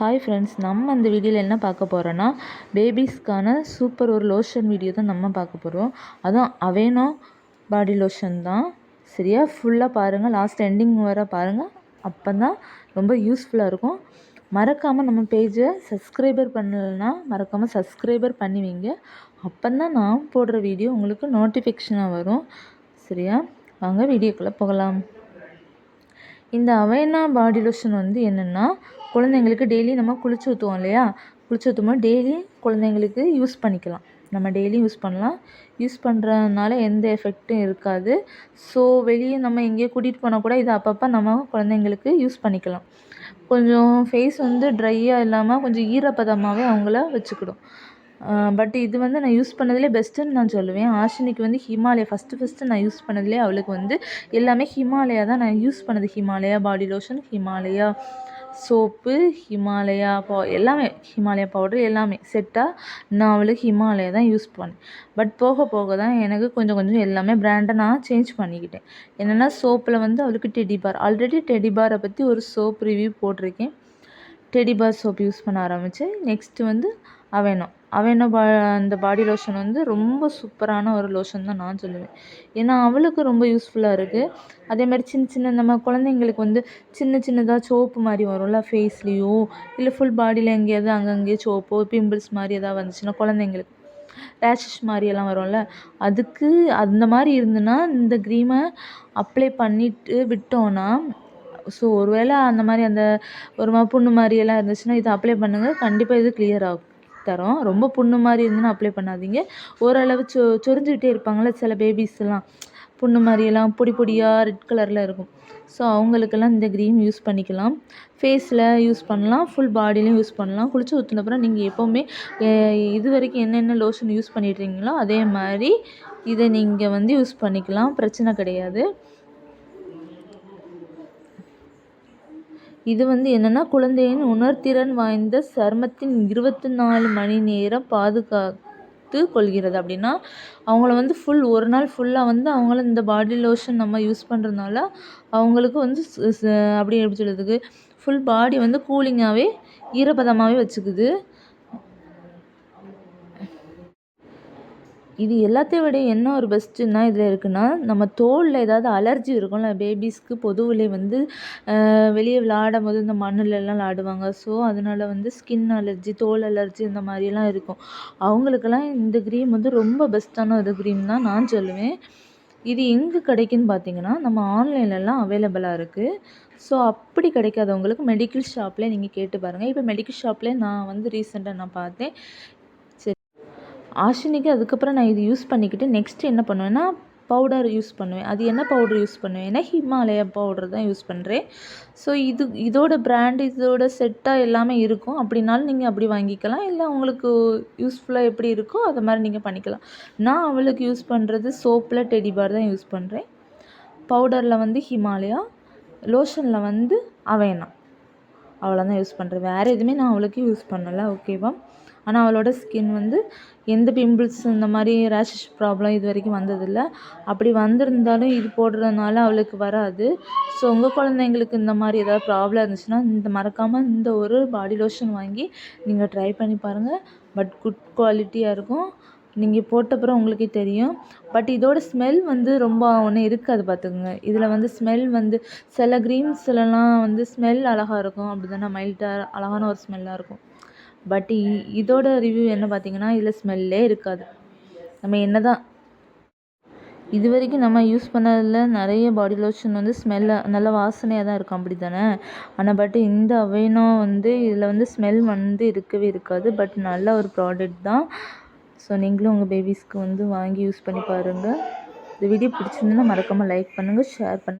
Hi friends நம்ம அந்த வீடியோவில் என்ன பார்க்க போகிறோன்னா பேபிஸ்க்கான சூப்பர் ஒரு லோஷன் வீடியோ தான் நம்ம பார்க்க போகிறோம் அதுவும் அவேனோ பாடி லோஷன் தான். சரியா? ஃபுல்லாக பாருங்கள் லாஸ்ட் எண்டிங் வர பாருங்கள் அப்போ தான் ரொம்ப யூஸ்ஃபுல்லாக இருக்கும். மறக்காமல் நம்ம பேஜை சப்ஸ்கிரைபர் பண்ணலைன்னா மறக்காமல் சப்ஸ்கிரைபர் பண்ணி வைங்க. அப்போ தான் நான் போடுற வீடியோ உங்களுக்கு நோட்டிஃபிகேஷனாக வரும். சரியா? வாங்க வீடியோக்குள்ளே போகலாம். இந்த அவைனா பாடி லோஷன் வந்து என்னென்னா குழந்தைங்களுக்கு டெய்லி நம்ம குளிச்சு ஊற்றுவோம் இல்லையா? குளிச்சு ஊற்றும்போது டெய்லி குழந்தைங்களுக்கு யூஸ் பண்ணிக்கலாம். நம்ம டெய்லியும் யூஸ் பண்ணலாம். யூஸ் பண்ணுறதுனால எந்த எஃபெக்ட்டும் இருக்காது. ஸோ வெளியே நம்ம எங்கேயோ கூட்டிகிட்டு போனால் கூட இதை அப்பப்போ நம்ம குழந்தைங்களுக்கு யூஸ் பண்ணிக்கலாம். கொஞ்சம் ஃபேஸ் வந்து ட்ரையாக இல்லாமல் கொஞ்சம் ஈரப்பதமாகவே அவங்கள வச்சுக்கிடும். பட் இது வந்து நான் யூஸ் பண்ணதிலே பெஸ்ட்டுன்னு நான் சொல்லுவேன். ஆஷினிக்கு வந்து ஹிமாலயா ஃபஸ்ட்டு ஃபஸ்ட்டு நான் யூஸ் பண்ணதிலே அவளுக்கு வந்து எல்லாமே ஹிமாலயா தான் நான் யூஸ் பண்ணது. Himalaya body lotion Himalaya soap Himalaya பா எல்லாமே ஹிமாலயா பவுடர் எல்லாமே செட்டாக நான் அவளுக்கு ஹிமாலயா தான் யூஸ் பண்ணேன். பட் போக போக தான் எனக்கு கொஞ்சம் கொஞ்சம் எல்லாமே பிராண்டை நான் சேஞ்ச் பண்ணிக்கிட்டேன். என்னென்னா சோப்பில் வந்து அவளுக்கு டெடி பார் ஆல்ரெடி டெடி பாரை பற்றி ஒரு சோப் ரிவ்யூ போட்டிருக்கேன். டெடி பார் சோப் யூஸ் பண்ண ஆரம்பித்தேன் நெக்ஸ்ட்டு வந்து அவெனோ அவெனோ பா அந்த பாடி லோஷன் வந்து ரொம்ப சூப்பரான ஒரு லோஷன் தான் நான் சொல்லுவேன். ஏன்னா அவளுக்கு ரொம்ப யூஸ்ஃபுல்லாக இருக்குது அதே மாதிரி சின்ன சின்ன நம்ம குழந்தைங்களுக்கு வந்து சின்ன சின்னதாக சோப்பு மாதிரி வரும்ல ஃபேஸ்லேயோ இல்லை ஃபுல் பாடியில் எங்கேயாவது அங்கங்கே சோப்போ பிம்பிள்ஸ் மாதிரி எதாவது வந்துச்சுன்னா குழந்தைங்களுக்கு ரேஷஸ் மாதிரியெல்லாம் வரும்ல அதுக்கு அந்த மாதிரி இருந்துன்னா இந்த க்ரீமை அப்ளை பண்ணிவிட்டு விட்டோன்னா ஸோ ஒரு வேளை அந்த மாதிரி அந்த ஒரு புண்ணு மாதிரியெல்லாம் இருந்துச்சுன்னா இதை அப்ளை பண்ணுங்கள் கண்டிப்பாக இது கிளியர் ஆகும் தரோம். ரொம்ப புண்ணு மாதிரி இருந்துன்னா அப்ளை பண்ணாதீங்க. ஓரளவு சொ சொரிஞ்சுக்கிட்டே இருப்பாங்கள்ல சில பேபிஸ்லாம் புண்ணு மாதிரியெல்லாம் பொடி பொடியாக ரெட் கலரில் இருக்கும். ஸோ அவங்களுக்கெல்லாம் இந்த க்ரீம் யூஸ் பண்ணிக்கலாம். ஃபேஸில் யூஸ் பண்ணலாம். ஃபுல் பாடிலையும் யூஸ் பண்ணலாம். குளிச்சு ஊற்றினப்புறம் நீங்கள் எப்போவுமே இது வரைக்கும் என்னென்ன லோஷன் யூஸ் பண்ணிட்டுருக்கீங்களோ அதே மாதிரி இதை நீங்கள் வந்து யூஸ் பண்ணிக்கலாம். பிரச்சனை கிடையாது. இது வந்து என்னென்னா குழந்தையின் உணர்திறன் வாய்ந்த சருமத்தின் இருபத்தி நாலு மணி நேரம் பாதுகாத்து கொள்கிறது. அப்படின்னா அவங்கள வந்து ஃபுல் ஒரு நாள் ஃபுல்லாக வந்து அவங்கள இந்த பாடி லோஷன் நம்ம யூஸ் பண்ணுறதுனால அவங்களுக்கு வந்து அப்படி எப்படி சொல்கிறதுக்கு ஃபுல் பாடி வந்து கூலிங்காகவே ஈரப்பதமாகவே வச்சுக்குது. இது எல்லாத்தையும் விட என்ன ஒரு பெஸ்ட்டுன்னா இதில் இருக்குன்னா நம்ம தோலில் ஏதாவது அலர்ஜி இருக்கும்ல பேபிஸ்க்கு பொதுவிலே வந்து வெளியே விளாடும் போது இந்த மண்ணுலலாம் விளாடுவாங்க ஸோ அதனால் வந்து ஸ்கின் அலர்ஜி தோல் அலர்ஜி இந்த மாதிரிலாம் இருக்கும். அவங்களுக்கெல்லாம் இந்த க்ரீம் வந்து ரொம்ப பெஸ்ட்டான ஒரு க்ரீம் தான் நான் சொல்லுவேன். இது எங்கே கிடைக்குன்னு பார்த்தீங்கன்னா நம்ம ஆன்லைன்லலாம் அவைலபிளாக இருக்குது ஸோ அப்படி கிடைக்காதவங்களுக்கு மெடிக்கல் ஷாப்பில் நீங்கள் கேட்டு பாருங்கள் இப்போ மெடிக்கல் ஷாப்பில் நான் வந்து ரீசெண்டாக நான் பார்த்தேன். ஆஷினிக்கு அதுக்கப்புறம் நான் இது யூஸ் பண்ணிக்கிட்டு நெக்ஸ்ட் என்ன பண்ணுவேன்னா பவுடர் யூஸ் பண்ணுவேன். அது என்ன பவுடர் யூஸ் பண்ணுவேன்னா ஹிமாலயா பவுடர் தான் யூஸ் பண்ணுறேன் ஸோ இது இதோட பிராண்ட் இதோட செட்டாக எல்லாமே இருக்கும். அப்படின்னாலும் நீங்கள் அப்படி வாங்கிக்கலாம். இல்லை உங்களுக்கு யூஸ்ஃபுல்லாக எப்படி இருக்கோ அதை மாதிரி நீங்கள் பண்ணிக்கலாம். நான் அவளுக்கு யூஸ் பண்ணுறது சோப்பில் டெடி பார் தான் யூஸ் பண்ணுறேன் பவுடரில் வந்து ஹிமாலயா லோஷனில் வந்து அவேனா அவ்வளோதான் யூஸ் பண்ணுறேன் வேறு எதுவுமே நான் அவளுக்கு யூஸ் பண்ணலை. ஓகேவா ஆனால் அவளோட ஸ்கின் வந்து எந்த பிம்பிள்ஸ் இந்த மாதிரி ரேஷஸ் ப்ராப்ளம் இது வரைக்கும் வந்ததில்லை. அப்படி வந்திருந்தாலும் இது போடுறதுனால அவளுக்கு வராது. ஸோ உங்கள் குழந்தைங்களுக்கு இந்த மாதிரி ஏதாவது ப்ராப்ளம் இருந்துச்சுன்னா இந்த மறக்காமல் இந்த ஒரு பாடி லோஷன் வாங்கி நீங்கள் ட்ரை பண்ணி பாருங்கள் பட் குட் குவாலிட்டியாக இருக்கும். நீங்கள் போட்டப்புறம் உங்களுக்கே தெரியும். பட் இதோட ஸ்மெல் வந்து ரொம்ப ஒன்றும் இருக்காது பார்த்துக்கோங்க. இதில் வந்து ஸ்மெல் வந்து சில க்ரீம்ஸ்லலாம் வந்து ஸ்மெல் அழகாக இருக்கும். அப்படி தானே மைல்டாக அழகான ஒரு ஸ்மெல்லாக இருக்கும். பட் இதோட ரிவ்யூ என்ன பார்த்தீங்கன்னா இதில் ஸ்மெல்லே இருக்காது. நம்ம என்ன தான் இது வரைக்கும் நம்ம யூஸ் பண்ணதில் நிறைய பாடி லோஷன் வந்து ஸ்மெல்ல நல்ல வாசனையாக தான் இருக்கும் அப்படி தானே ஆனால் பட் இந்த அவைனோ வந்து இதில் வந்து ஸ்மெல் வந்து இருக்கவே இருக்காது. பட் நல்ல ஒரு ப்ராடக்ட் தான். ஸோ நீங்களும் உங்கள் பேபிஸ்க்கு வந்து வாங்கி யூஸ் பண்ணி பாருங்கள் இந்த வீடியோ பிடிச்சிருந்ததுன்னா மறக்காமல் லைக் பண்ணுங்கள் ஷேர் பண்ணுங்கள்